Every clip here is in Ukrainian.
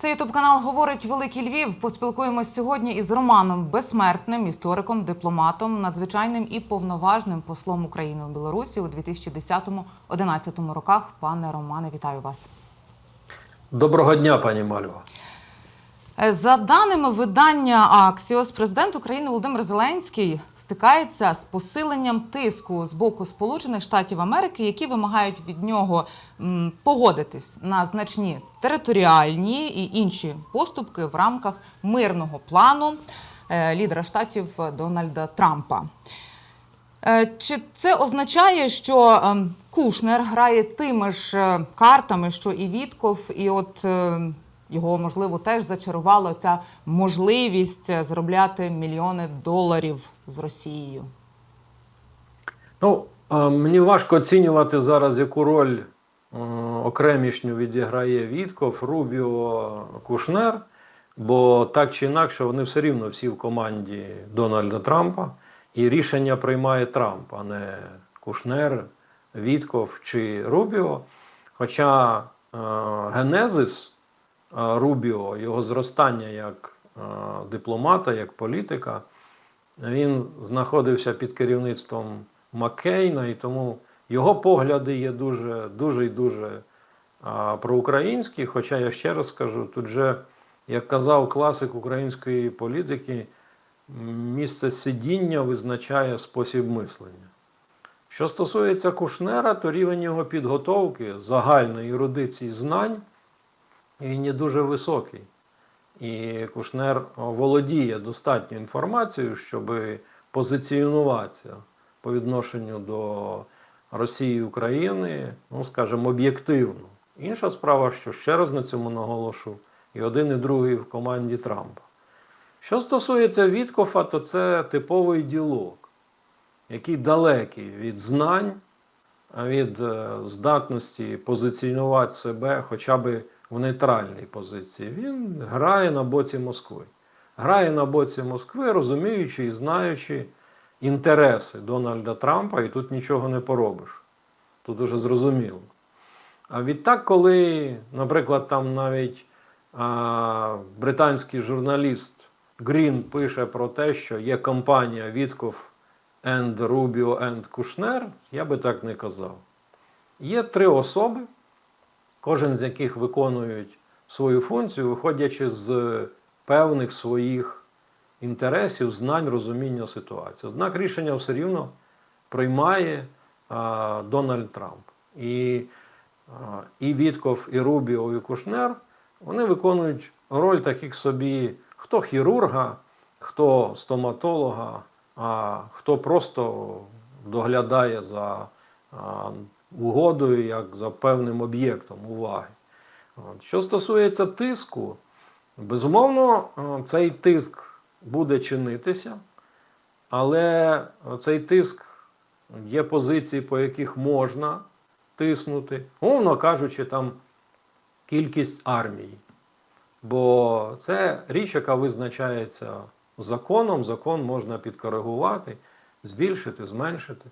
Це ютуб канал говорить Великий Львів. Поспілкуємось сьогодні із Романом Безсмертним, істориком, дипломатом, надзвичайним і повноважним послом України у Білорусі у 2010-2011 роках. Пане Романе, вітаю вас. Доброго дня, пані Мальва. Е, За даними видання Аксіос, президент України Володимир Зеленський стикається з посиленням тиску з боку Сполучених Штатів Америки, які вимагають від нього погодитись на значні територіальні і інші поступки в рамках мирного плану е, лідера штатів Дональда Трампа. Е, Чи це означає, що ем, Кушнер грає тими ж картами, що і Вітков, і от е, його можливо теж зачарувала ця можливість е, заробляти мільйони доларів з Росією? Ну, мені важко оцінювати зараз, яку роль е, окремішню відіграє Вітков, Рубіо, Кушнер, бо так чи інакше вони все рівно всі в команді Дональда Трампа, і рішення приймає Трамп, а не Кушнер, Вітков чи Рубіо. Хоча е, генезис е, Рубіо, його зростання як е, дипломата, як політика, він знаходився під керівництвом Маккейна, і тому його погляди є дуже, дуже і дуже а, проукраїнські. Хоча я ще раз скажу, тут же, як казав класик української політики, місце сидіння визначає спосіб мислення. Що стосується Кушнера, то рівень його підготовки, загальної ерудиції знань, він є дуже високий. І Кушнер володіє достатньою інформацією, щоб позиціонуватися по відношенню до Росії і України, ну скажімо, об'єктивно. Інша справа, що ще раз на цьому наголошу, і один, і другий в команді Трампа. Що стосується Віткофа, то це типовий ділок, який далекий від знань, від е, здатності позиціонувати себе хоча б в нейтральній позиції. Він грає на боці Москви. Грає на боці Москви, розуміючи і знаючи інтереси Дональда Трампа, і тут нічого не поробиш. Тут уже зрозуміло. А відтак, коли, наприклад, там навіть а, британський журналіст Грін пише про те, що є компанія Вітков and Rubio and Kushner, я би так не казав. Є три особи, кожен з яких виконують свою функцію, виходячи з певних своїх інтересів, знань, розуміння ситуації. Однак рішення все рівно приймає а, Дональд Трамп. І, а, і Вітков, і Рубіо, і Кушнер вони виконують роль таких собі хто хірурга, хто стоматолога, а хто просто доглядає за а, угодою як за певним об'єктом уваги. От. Що стосується тиску, безумовно, е, цей тиск буде чинитися, але цей тиск є позиції, по яких можна тиснути, умовно кажучи, там кількість армій. Бо це річ, яка визначається законом, закон можна підкоригувати, збільшити, зменшити.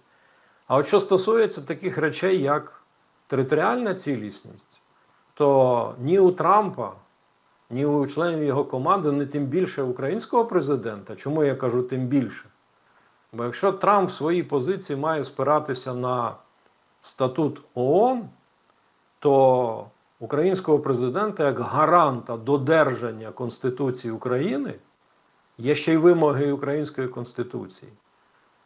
А от що стосується таких речей, як територіальна цілісність, то ні у Трампа, ні у членів його команди, ні тим більше українського президента. Чому я кажу тим більше? Бо якщо Трамп в своїй позиції має спиратися на статут ООН, то українського президента як гаранта додержання Конституції України є ще й вимоги Української Конституції.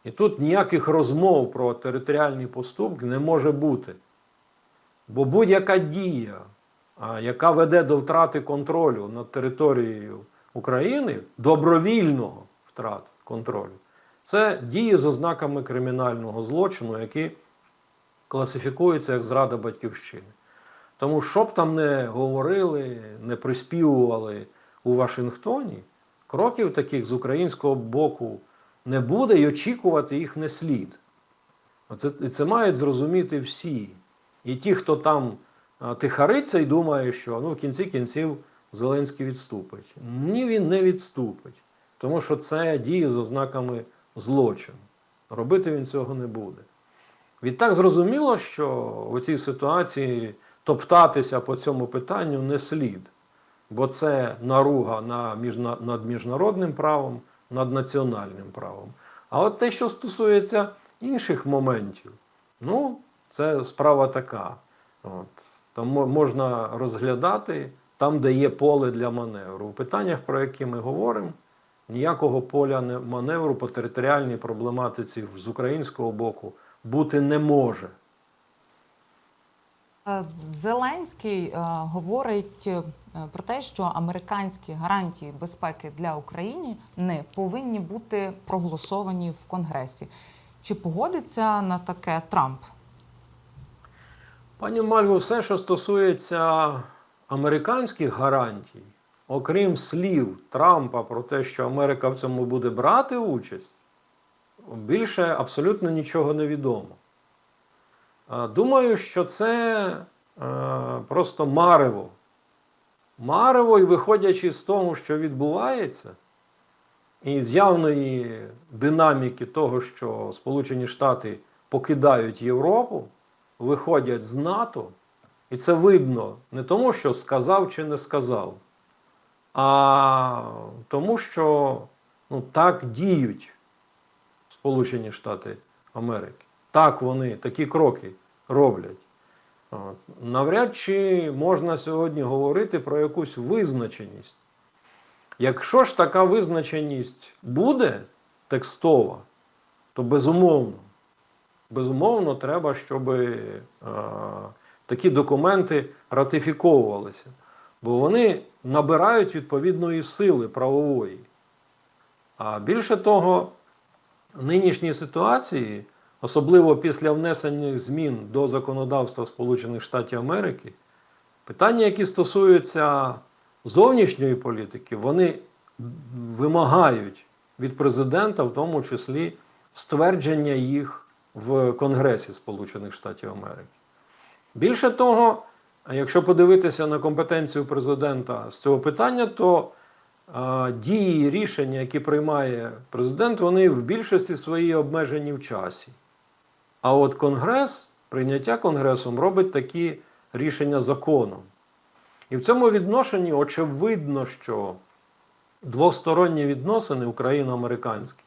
І тут ніяких розмов про територіальні поступки не може бути. Бо будь-яка дія, яка веде до втрати контролю над територією України, добровільного втрат контролю, це дії з ознаками кримінального злочину, які класифікуються як зрада батьківщини. Тому що б там не говорили, не приспівували у Вашингтоні, кроків таких з українського боку не буде і очікувати їх не слід. Це, це мають зрозуміти всі. І ті, хто там тихариться і думає, що ну, в кінці кінців Зеленський відступить. Ні, він не відступить. Тому що це діє з ознаками злочину. Робити він цього не буде. Відтак зрозуміло, що у цій ситуації топтатися по цьому питанню не слід. бо це наруга над міжнародним правом, над національним правом. А от те, що стосується інших моментів, ну, це справа така. От. Там можна розглядати там, де є поле для маневру. У питаннях, про які ми говоримо, ніякого поля не- маневру по територіальній проблематиці з українського боку бути не може. Е, Зеленський е, говорить е, про те, що американські гарантії безпеки для України не повинні бути проголосовані в Конгресі. Чи погодиться на таке Трамп? Пані Мальво, все, що стосується американських гарантій, окрім слів Трампа про те, що Америка в цьому буде брати участь, більше абсолютно нічого не відомо. Думаю, що це е, просто марево. Марево, і виходячи з того, що відбувається, і з явної динаміки того, що Сполучені Штати покидають Європу, виходять з НАТО, і це видно не тому, що сказав чи не сказав, а тому, що ну, так діють Сполучені Штати Америки. Так вони такі кроки роблять. Навряд чи можна сьогодні говорити про якусь визначеність. Якщо ж така визначеність буде текстова, то безумовно, безумовно, треба, щоб е, такі документи ратифіковувалися, бо вони набирають відповідної сили правової. А більше того, нинішній ситуації, особливо після внесення змін до законодавства Сполучених Штатів Америки, питання, які стосуються зовнішньої політики, вони вимагають від президента, в тому числі, ствердження їх в Конгресі Сполучених Штатів Америки. Більше того, якщо подивитися на компетенцію президента з цього питання, то дії і рішення, які приймає президент, вони в більшості своїй обмежені в часі. А от Конгрес, прийняття Конгресом робить такі рішення законом. І в цьому відношенні очевидно, що двосторонні відносини україно-американські,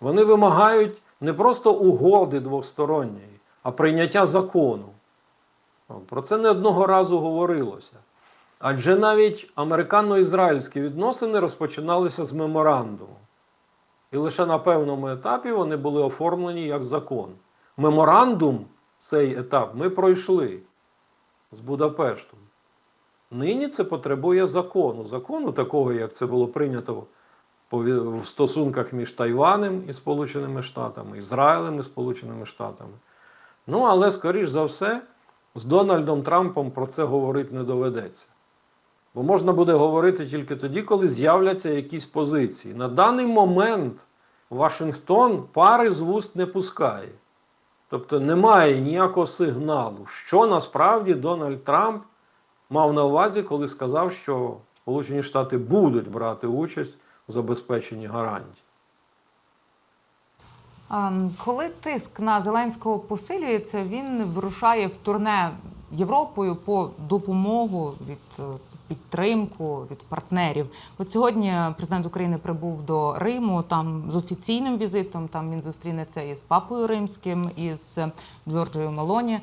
вони вимагають не просто угоди двосторонньої, а прийняття закону. Про це не одного разу говорилося. Адже навіть американо-ізраїльські відносини розпочиналися з меморандуму. І лише на певному етапі вони були оформлені як закон. Меморандум, цей етап, ми пройшли з Будапештом. Нині це потребує закону. Закону такого, як це було прийнято в стосунках між Тайванем і Сполученими Штатами, Ізраїлем і Сполученими Штатами. Ну, але, скоріш за все, з Дональдом Трампом про це говорити не доведеться. Бо можна буде говорити тільки тоді, коли з'являться якісь позиції. На даний момент Вашингтон пари з вуст не пускає. Тобто немає ніякого сигналу, що насправді Дональд Трамп мав на увазі, коли сказав, що Сполучені Штати будуть брати участь у забезпеченні гарантій. Ем, Коли тиск на Зеленського посилюється, він вирушає в турне Європою по допомогу від е, підтримку від партнерів. От сьогодні президент України прибув до Риму там з офіційним візитом. Там він зустрінеться із папою римським, із Джорджією Мелоні.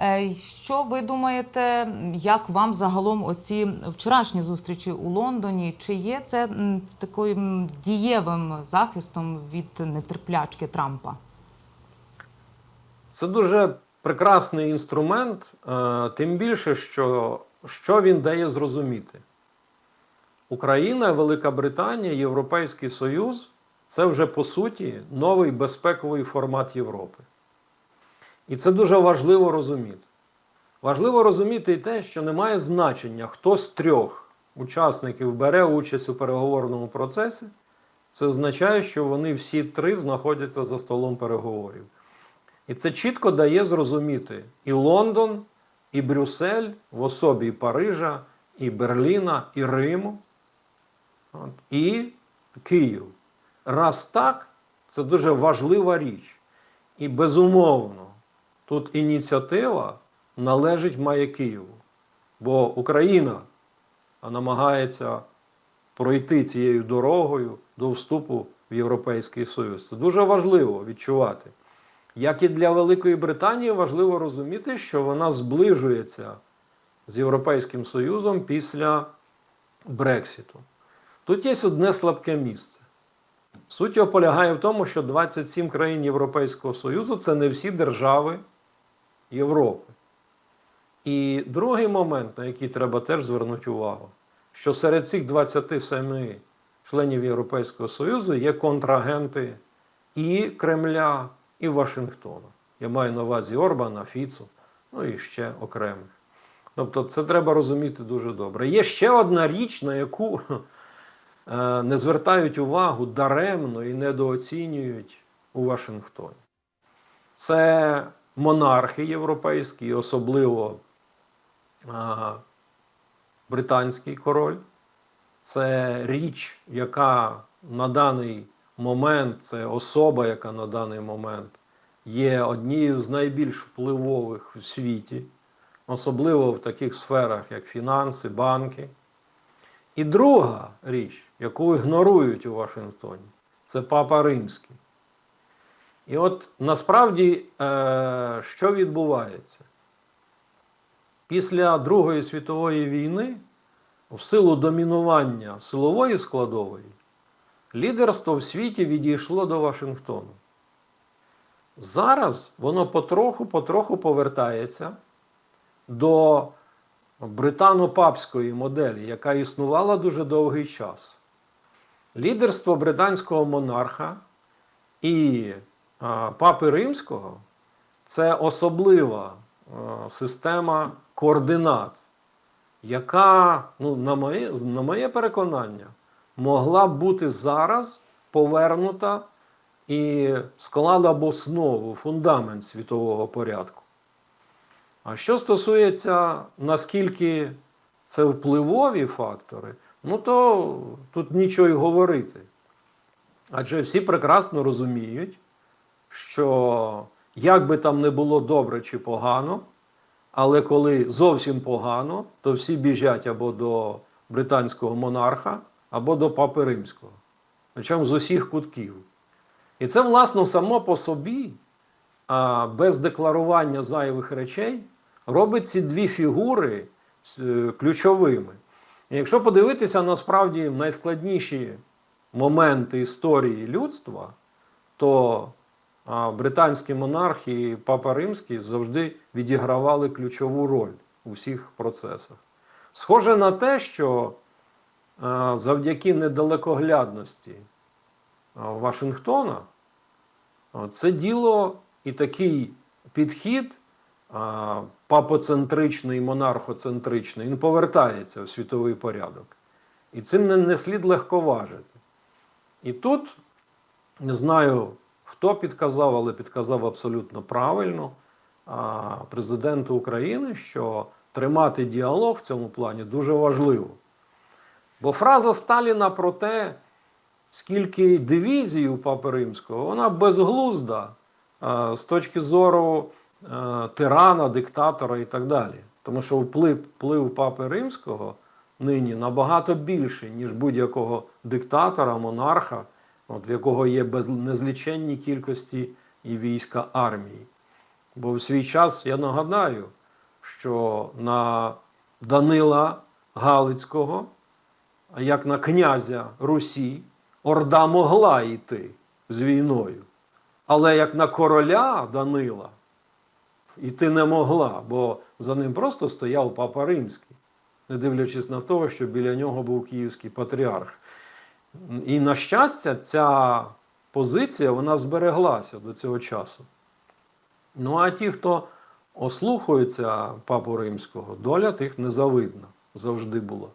Е, Що ви думаєте, як вам загалом оці вчорашні зустрічі у Лондоні? Чи є це таким дієвим захистом від нетерплячки Трампа? Це дуже прекрасний інструмент, е, тим більше, що, що він дає зрозуміти. Україна, Велика Британія, Європейський Союз це вже по суті новий безпековий формат Європи. І це дуже важливо розуміти. Важливо розуміти і те, що немає значення, хто з трьох учасників бере участь у переговорному процесі. Це означає, що вони всі три знаходяться за столом переговорів. І це чітко дає зрозуміти і Лондон, і Брюссель в особі і Парижа, і Берліна, і Риму, от, і Київ. Раз так, це дуже важлива річ. І безумовно, тут ініціатива належить має Києву. Бо Україна намагається пройти цією дорогою до вступу в Європейський Союз. Це дуже важливо відчувати. Як і для Великої Британії, важливо розуміти, що вона зближується з Європейським Союзом після Брексіту. Тут є одне слабке місце. Суть його полягає в тому, що 27 країн Європейського Союзу це не всі держави Європи. І другий момент, на який треба теж звернути увагу, що серед цих 27 членів Європейського Союзу є контрагенти і Кремля, і Вашингтона. Я маю на увазі Орбана, Фіцу, ну і ще окремих. Тобто це треба розуміти дуже добре. Є ще одна річ, на яку е, не звертають увагу даремно і недооцінюють у Вашингтоні. Це монархи європейські, особливо а, британський король. Це річ, яка на даний момент, це особа, яка на даний момент є однією з найбільш впливових у світі, особливо в таких сферах, як фінанси, банки. І друга річ, яку ігнорують у Вашингтоні, це Папа Римський. І от насправді, е, що відбувається? Після Другої світової війни, в силу домінування силової складової, лідерство в світі відійшло до Вашингтону. Зараз воно потроху-потроху повертається до британо-папської моделі, яка існувала дуже довгий час. Лідерство британського монарха і папи римського це особлива система координат, яка, ну, на, моє, на моє переконання, могла б бути зараз повернута і склала б основу, фундамент світового порядку. А що стосується, наскільки це впливові фактори, ну то тут нічого й говорити. Адже всі прекрасно розуміють, що як би там не було добре чи погано, але коли зовсім погано, то всі біжать або до британського монарха, або до папи римського. Причому з усіх кутків. І це, власне, само по собі, без декларування зайвих речей, робить ці дві фігури е, ключовими. І якщо подивитися насправді найскладніші моменти історії людства, то британські монархи і Папа Римський завжди відігравали ключову роль у всіх процесах. Схоже на те, що завдяки недалекоглядності Вашингтона це діло і такий підхід папоцентричний, монархоцентричний, він повертається в світовий порядок. І цим не, не слід легковажити. І тут не знаю, хто підказав, але підказав абсолютно правильно президенту України, що тримати діалог в цьому плані дуже важливо. Бо фраза Сталіна про те, скільки дивізій у Папи Римського, вона безглузда з точки зору тирана, диктатора і так далі. Тому що вплив, вплив Папи Римського нині набагато більший, ніж будь-якого диктатора, монарха, от, в якого є без, незліченні кількості і війська армії. Бо в свій час я нагадаю, що на Данила Галицького, як на князя Русі, Орда могла йти з війною. Але як на короля Данила йти не могла, бо за ним просто стояв папа Римський, не дивлячись на те, що біля нього був київський патріарх. І, на щастя, ця позиція вона збереглася до цього часу. Ну а ті, хто ослухаються папу римського, доля тих незавидна завжди була.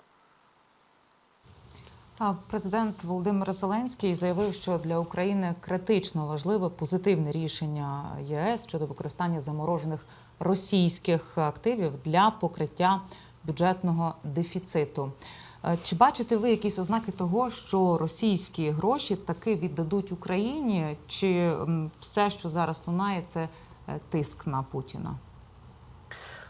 Президент Володимир Зеленський заявив, що для України критично важливе позитивне рішення ЄС щодо використання заморожених російських активів для покриття бюджетного дефіциту. Е, Чи бачите ви якісь ознаки того, що російські гроші таки віддадуть Україні, чи все, що зараз лунає, це е, тиск на Путіна?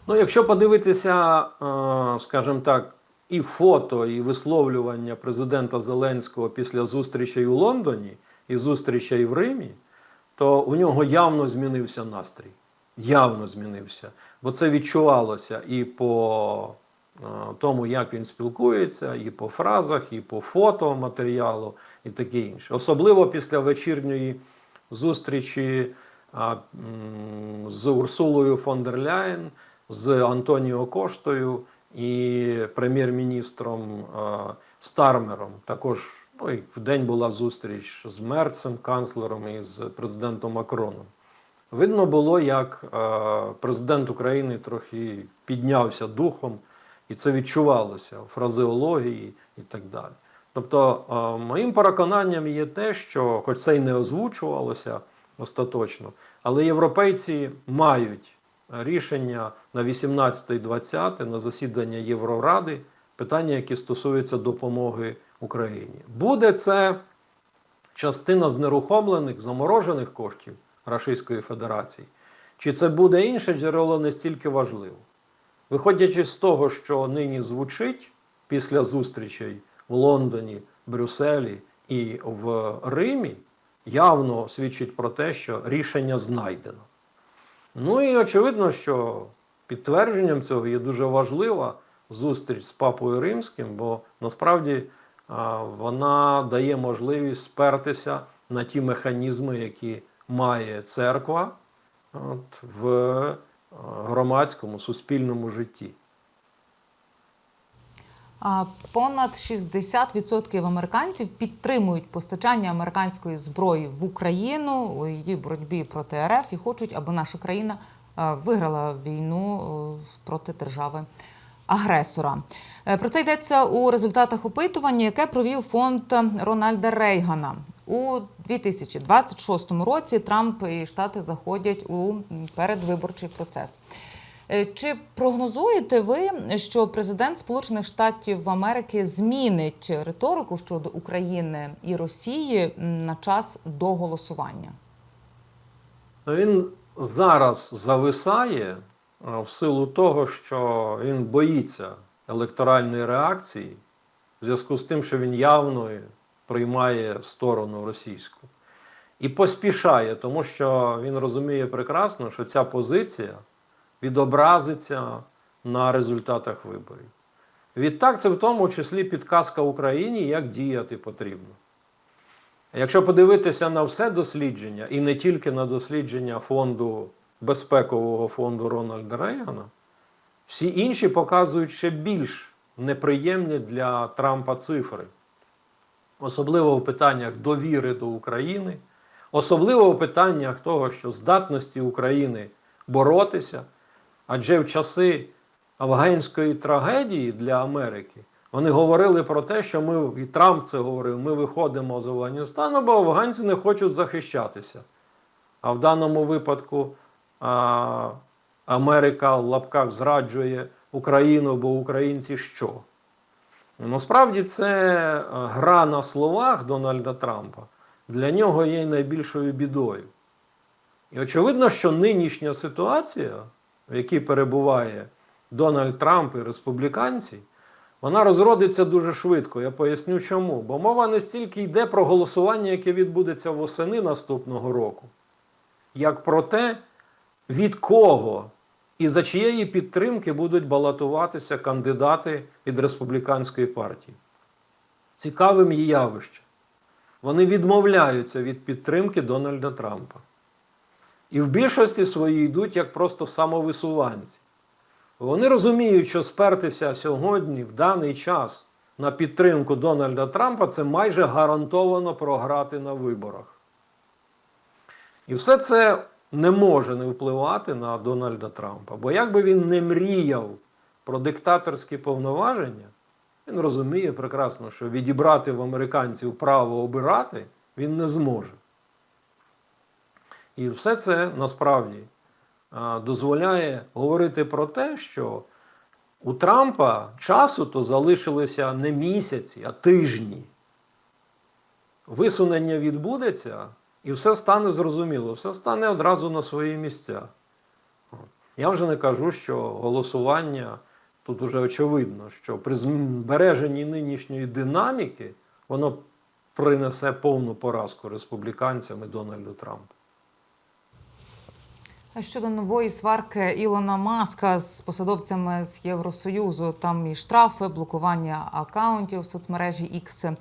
Ну, якщо подивитися, е, скажімо так, і фото, і висловлювання президента Зеленського після зустрічей у Лондоні і зустрічей в Римі, то у нього явно змінився настрій. Явно змінився. Бо це відчувалося і по е, тому, як він спілкується, і по фразах, і по фото матеріалу, і таке інше. Особливо після вечірньої зустрічі з Урсулою фон дер Ляєн, з Антоніо Коштою і прем'єр-міністром Стармером. Також ну, і в день була зустріч з Мерцем, канцлером і з президентом Макроном. Видно було, як президент України трохи піднявся духом, і це відчувалося в фразеології і так далі. Тобто, моїм переконанням є те, що, хоч це й не озвучувалося остаточно, але європейці мають рішення на 18-20 на засідання Євроради, питання, які стосуються допомоги Україні. Буде це частина знерухомлених, заморожених коштів Російської Федерації, чи це буде інше джерело не стільки важливо. Виходячи з того, що нині звучить після зустрічей в Лондоні, Брюсселі і в Римі, явно свідчить про те, що рішення знайдено. Ну і очевидно, що підтвердженням цього є дуже важлива зустріч з Папою Римським, бо насправді вона дає можливість спертися на ті механізми, які має церква от, в громадському суспільному житті. Понад 60% американців підтримують постачання американської зброї в Україну у її боротьбі проти РФ і хочуть, аби наша країна е, виграла війну е, проти держави. Агресора Е, про це йдеться у результатах опитування, яке провів фонд Рональда Рейгана у 2026 році. Трамп і Штати заходять у передвиборчий процес. Е, Чи прогнозуєте ви, що президент Сполучених Штатів Америки змінить риторику щодо України і Росії на час до голосування? Він зараз зависає в силу того, що він боїться електоральної реакції, в зв'язку з тим, що він явно приймає сторону російську. І поспішає, тому що він розуміє прекрасно, що ця позиція відобразиться на результатах виборів. Відтак, це в тому числі підказка Україні, як діяти потрібно. Якщо подивитися на все дослідження, і не тільки на дослідження фонду безпекового фонду Рональда Рейгана, всі інші показують ще більш неприємні для Трампа цифри. Особливо в питаннях довіри до України, особливо в питаннях того, що здатності України боротися, адже в часи афганської трагедії для Америки вони говорили про те, що ми, і Трамп це говорив, ми виходимо з Афганістану, бо афганці не хочуть захищатися. А в даному випадку а, Америка в лапках зраджує Україну, бо українці що? Насправді це е, гра на словах Дональда Трампа для нього є найбільшою бідою. І очевидно, що нинішня ситуація, в якій перебуває Дональд Трамп і республіканці, вона розродиться дуже швидко. Я поясню чому. Бо мова не стільки йде про голосування, яке відбудеться восени наступного року, як про те, від кого і за чиєї підтримки будуть балотуватися кандидати від республіканської партії. Цікавим є явище. Вони відмовляються від підтримки Дональда Трампа. І в більшості своїй йдуть як просто самовисуванці. Вони розуміють, що спертися сьогодні, в даний час, на підтримку Дональда Трампа це майже гарантовано програти на виборах. І все це не може не впливати на Дональда Трампа. Бо як би він не мріяв про диктаторські повноваження, він розуміє прекрасно, що відібрати в американців право обирати він не зможе. І все це насправді дозволяє говорити про те, що у Трампа часу то залишилися не місяці, а тижні. Висунення відбудеться, і все стане зрозуміло, все стане одразу на свої місця. Я вже не кажу, що голосування тут уже очевидно, що при збереженні нинішньої динаміки воно принесе повну поразку республіканцям і Дональду Трампу. А щодо нової сварки Ілона Маска з посадовцями з Євросоюзу, там і штрафи, блокування акаунтів в соцмережі X.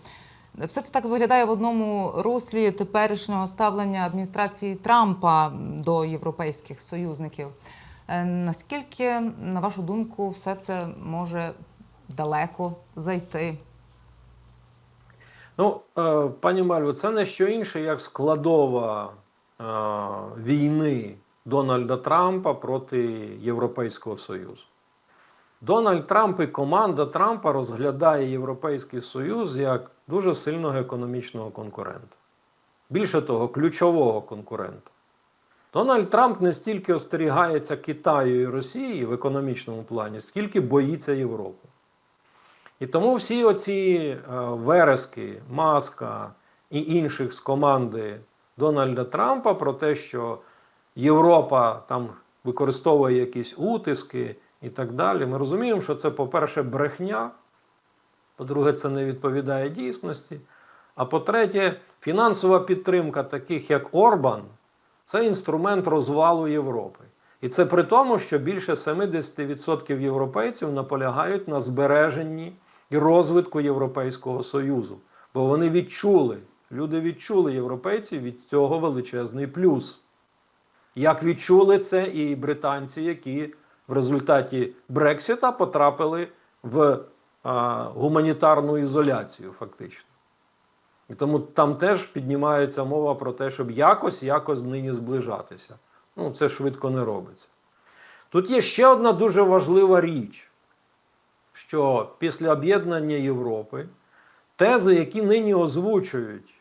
Все це так виглядає в одному руслі теперішнього ставлення адміністрації Трампа до європейських союзників. Е, Наскільки, на вашу думку, все це може далеко зайти? Ну, е, пані Мальво, це не що інше, як складова е, війни Дональда Трампа проти Європейського Союзу. Дональд Трамп і команда Трампа розглядає Європейський Союз як дуже сильного економічного конкурента. Більше того, ключового конкурента. Дональд Трамп не стільки остерігається Китаю і Росії в економічному плані, скільки боїться Європи. І тому всі оці е, верески, маска і інших з команди Дональда Трампа про те, що Європа там використовує якісь утиски і так далі. Ми розуміємо, що це, по-перше, брехня, по-друге, це не відповідає дійсності. А по-третє, фінансова підтримка таких, як Орбан, це інструмент розвалу Європи. І це при тому, що більше 70% європейців наполягають на збереженні і розвитку Європейського Союзу. Бо вони відчули, люди відчули європейці від цього величезний плюс. Як відчули це і британці, які в результаті Брексіта потрапили в а, гуманітарну ізоляцію, фактично. І тому там теж піднімається мова про те, щоб якось якось нині зближатися. Ну, це швидко не робиться. Тут є ще одна дуже важлива річ, що після об'єднання Європи тези, які нині озвучують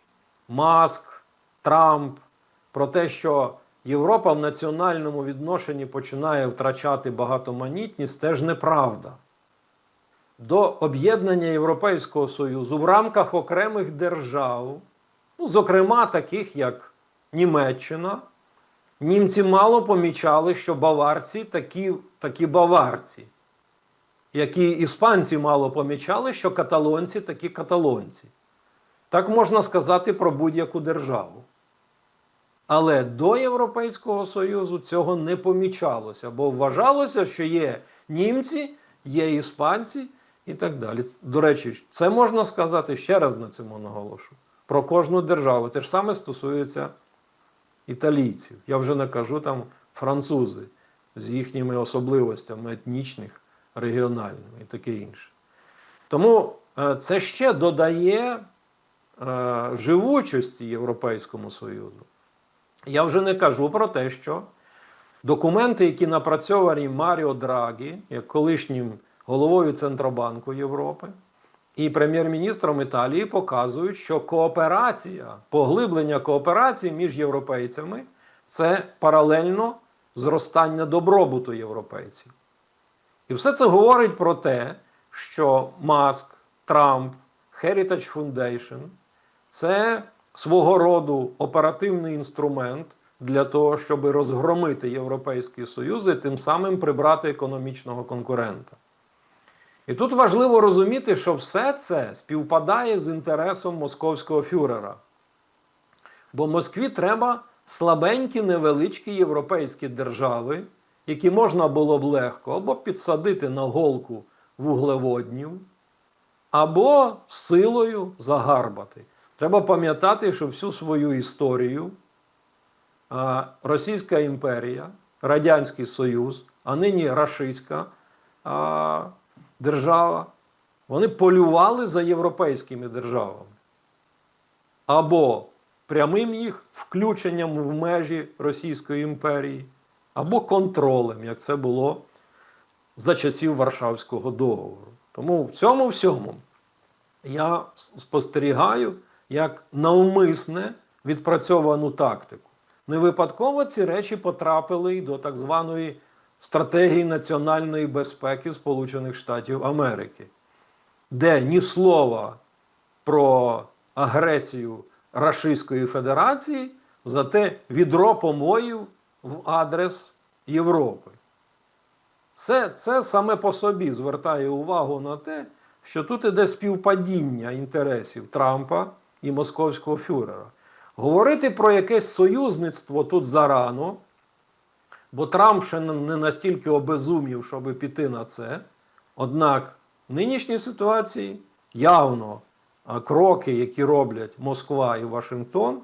Маск, Трамп, про те, що Європа в національному відношенні починає втрачати багатоманітність, теж неправда. До об'єднання Європейського Союзу в рамках окремих держав, ну, зокрема таких як Німеччина, німці мало помічали, що баварці такі, такі баварці, які іспанці мало помічали, що каталонці такі каталонці. Так можна сказати про будь-яку державу. Але до Європейського Союзу цього не помічалося, бо вважалося, що є німці, є іспанці і так далі. До речі, це можна сказати ще раз на цьому наголошу. Про кожну державу. Те ж саме стосується італійців. Я вже не кажу там французи з їхніми особливостями етнічних, регіональними і таке інше. Тому е, це ще додає е, живучості Європейському Союзу. Я вже не кажу про те, що документи, які напрацьовані Маріо Драгі, як колишнім головою Центробанку Європи, і прем'єр-міністром Італії показують, що кооперація, поглиблення кооперації між європейцями це паралельно зростання добробуту європейців. І все це говорить про те, що Маск, Трамп, Heritage Foundation це свого роду оперативний інструмент для того, щоб розгромити Європейський Союз і тим самим прибрати економічного конкурента. І тут важливо розуміти, що все це співпадає з інтересом московського фюрера. Бо Москві треба слабенькі, невеличкі європейські держави, які можна було б легко або підсадити на голку вуглеводнів, або силою загарбати. Треба пам'ятати, що всю свою історію Російська імперія, Радянський Союз, а нині Рашистська держава, вони полювали за європейськими державами. Або прямим їх включенням в межі Російської імперії, або контролем, як це було за часів Варшавського договору. Тому в цьому всьому я спостерігаю як навмисне відпрацьовану тактику. Не випадково ці речі потрапили й до так званої стратегії національної безпеки Сполучених Штатів Америки, де ні слова про агресію Рашистської Федерації, зате відро помоїв в адрес Європи. Все це саме по собі звертає увагу на те, що тут іде співпадіння інтересів Трампа і московського фюрера. Говорити про якесь союзництво тут зарано, бо Трамп ще не настільки обезумів, щоб піти на це. Однак в нинішній ситуації явно кроки, які роблять Москва і Вашингтон,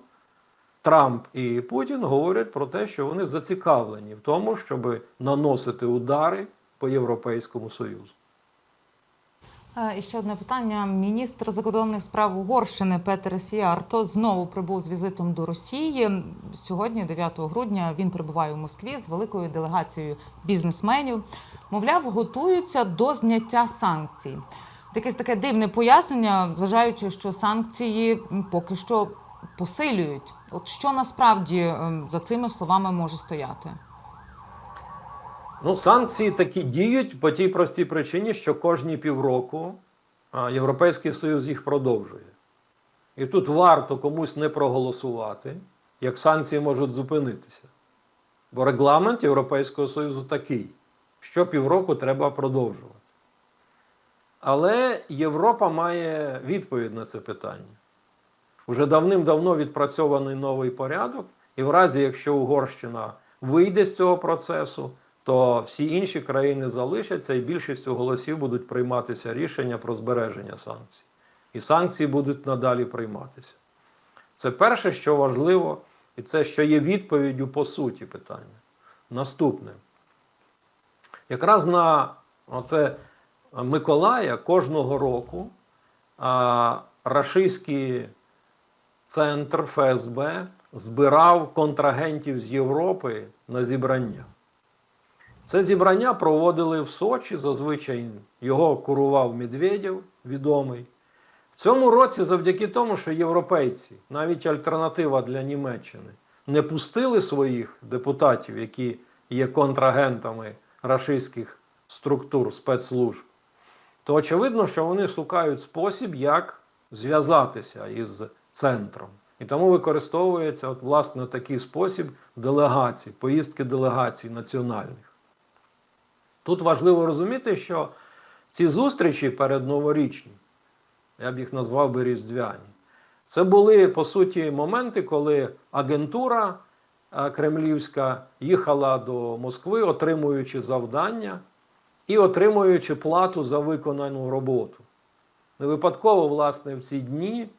Трамп і Путін говорять про те, що вони зацікавлені в тому, щоб наносити удари по Європейському Союзу. Е, І ще одне питання. Міністр закордонних справ Угорщини Петер Сіарто знову прибув з візитом до Росії. Сьогодні, 9 грудня, він перебуває у Москві з великою делегацією бізнесменів. Мовляв, готуються до зняття санкцій. Якесь таке дивне пояснення, зважаючи, що санкції поки що посилюють. От що насправді ем, за цими словами може стояти? Ну, санкції такі діють по тій простій причині, що кожні півроку Європейський Союз їх продовжує. І тут варто комусь не проголосувати, як санкції можуть зупинитися. Бо регламент Європейського Союзу такий, що півроку треба продовжувати. Але Європа має відповідь на це питання. Уже давним-давно відпрацьований новий порядок, і в разі, якщо Угорщина вийде з цього процесу, то всі інші країни залишаться, і більшістю голосів будуть прийматися рішення про збереження санкцій. І санкції будуть надалі прийматися. Це перше, що важливо, і це, що є відповіддю по суті питання. Наступне. Якраз на оце Миколая кожного року а, рашистський центр ФСБ збирав контрагентів з Європи на зібрання. Це зібрання проводили в Сочі, зазвичай його курував Медведєв, відомий. В цьому році, завдяки тому, що європейці, навіть альтернатива для Німеччини, не пустили своїх депутатів, які є контрагентами рашистських структур спецслужб, то очевидно, що вони шукають спосіб, як зв'язатися із центром. І тому використовується от, власне такий спосіб делегацій, поїздки делегацій національних. Тут важливо розуміти, що ці зустрічі передноворічні, я б їх назвав би різдвяні, це були по суті моменти, коли агентура е, кремлівська їхала до Москви, отримуючи завдання і отримуючи плату за виконану роботу. Не випадково, власне, в ці дні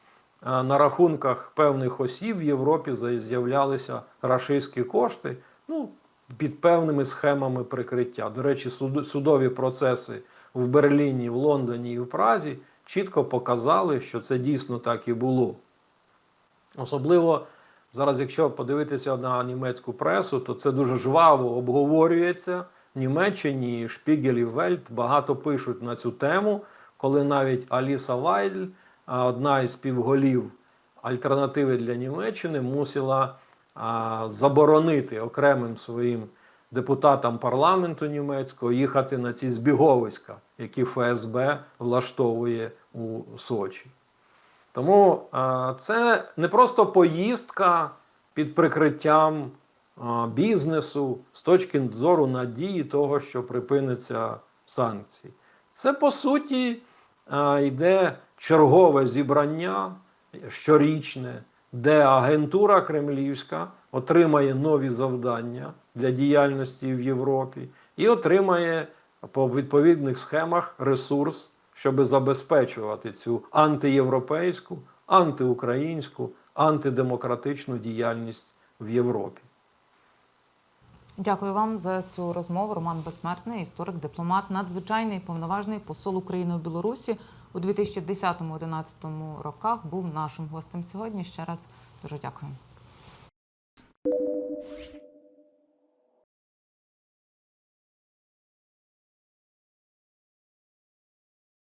на рахунках певних осіб в Європі з'являлися рашистські кошти ну, під певними схемами прикриття. До речі, судові процеси в Берліні, в Лондоні і в Празі чітко показали, що це дійсно так і було. Особливо зараз, якщо подивитися на німецьку пресу, то це дуже жваво обговорюється. В Німеччині Шпігель і Вельт багато пишуть на цю тему, коли навіть Аліса Вайдль, одна із співголів альтернативи для Німеччини, мусила заборонити окремим своїм депутатам парламенту німецького їхати на ці збіговиська, які ФСБ влаштовує у Сочі. Тому це не просто поїздка під прикриттям бізнесу з точки зору надії того, що припиниться санкції. Це по суті йде чергове зібрання щорічне, де агентура кремлівська отримає нові завдання для діяльності в Європі і отримає по відповідних схемах ресурс, щоб забезпечувати цю антиєвропейську, антиукраїнську, антидемократичну діяльність в Європі. Дякую вам за цю розмову. Роман Безсмертний, історик, дипломат, надзвичайний повноважний посол України в Білорусі у 2010-2011 роках. Був нашим гостем сьогодні. Ще раз дуже дякую.